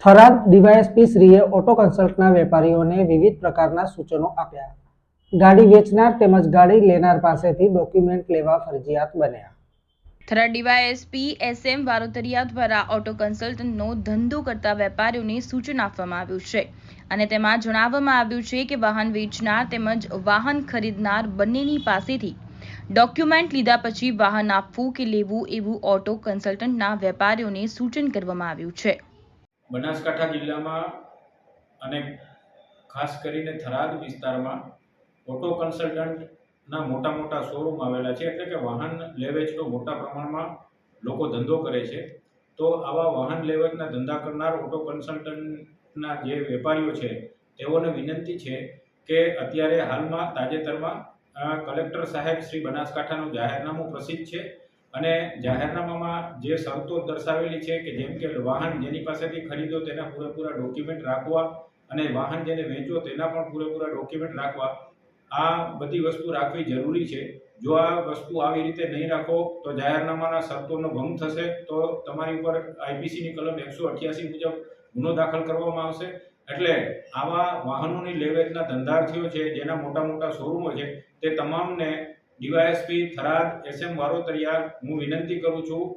Tharad DYSP શ્રીએ auto કન્સલ્ટના વેપારીઓને વિવિધ પ્રકારના સૂચનો આપ્યા. ગાડી વેચનાર તેમજ ગાડી લેનાર પાસેથી ડોક્યુમેન્ટ લેવા ફરજિયાત બન્યા. થરાદ ડીવાયએસપી એસએમ વારોતરિયા દ્વારા ઓટો કન્સલ્ટન્ટનો ધંધો કરતા વેપારીઓને સૂચન આપવામાં આવ્યું છે અને તેમાં જણાવવામાં આવ્યું છે કે વાહન વેચનાર તેમજ વાહન ખરીદનાર બંનેની પાસેથી ડોક્યુમેન્ટ લીધા પછી વાહન આપવું કે લેવું એવું ઓટો કન્સલ્ટન્ટના વેપારીઓને સૂચન કરવામાં આવ્યું છે. બનાસકાંઠા જિલ્લામાં અને ખાસ કરીને થરાદ વિસ્તારમાં ઓટો કન્સલ્ટન્ટના મોટા મોટા શોરૂમ આવેલા છે. એટલે કે વાહન લેવેચનો મોટા પ્રમાણમાં લોકો ધંધો કરે છે. તો આવા વાહન લેવેચના ધંધા કરનાર ઓટો કન્સલ્ટન્ટના જે વેપારીઓ છે, તેઓને વિનંતી છે કે અત્યારે હાલમાં તાજેતરમાં કલેક્ટર સાહેબ શ્રી બનાસકાંઠાનું જાહેરનામું પ્રસિદ્ધ છે. અને જાહેરનામામાં જે શરતો દર્શાવેલી છે કે જેમ કે વાહન જેની પાસેથી ખરીદો તેના પૂરેપૂરા ડોક્યુમેન્ટ રાખવા અને વાહન જેને વેચો તેના પણ પૂરેપૂરા ડોક્યુમેન્ટ રાખવા, આ બધી વસ્તુ રાખવી જરૂરી છે. જો આ વસ્તુ આવી રીતે નહીં રાખો તો જાહેરનામાના શરતોનો ભંગ થશે તો તમારી ઉપર આઈપીસીની કલમ એકસો અઠ્યાસી મુજબ ગુનો દાખલ કરવામાં આવશે. એટલે આવા વાહનોની લેવેચના ધંધાર્થીઓ છે, જેના મોટા મોટા શોરૂમો છે, તે તમામને ડીવાયએસપી થરાદ એસએમ વારોતરિયા હું વિનંતી કરું છું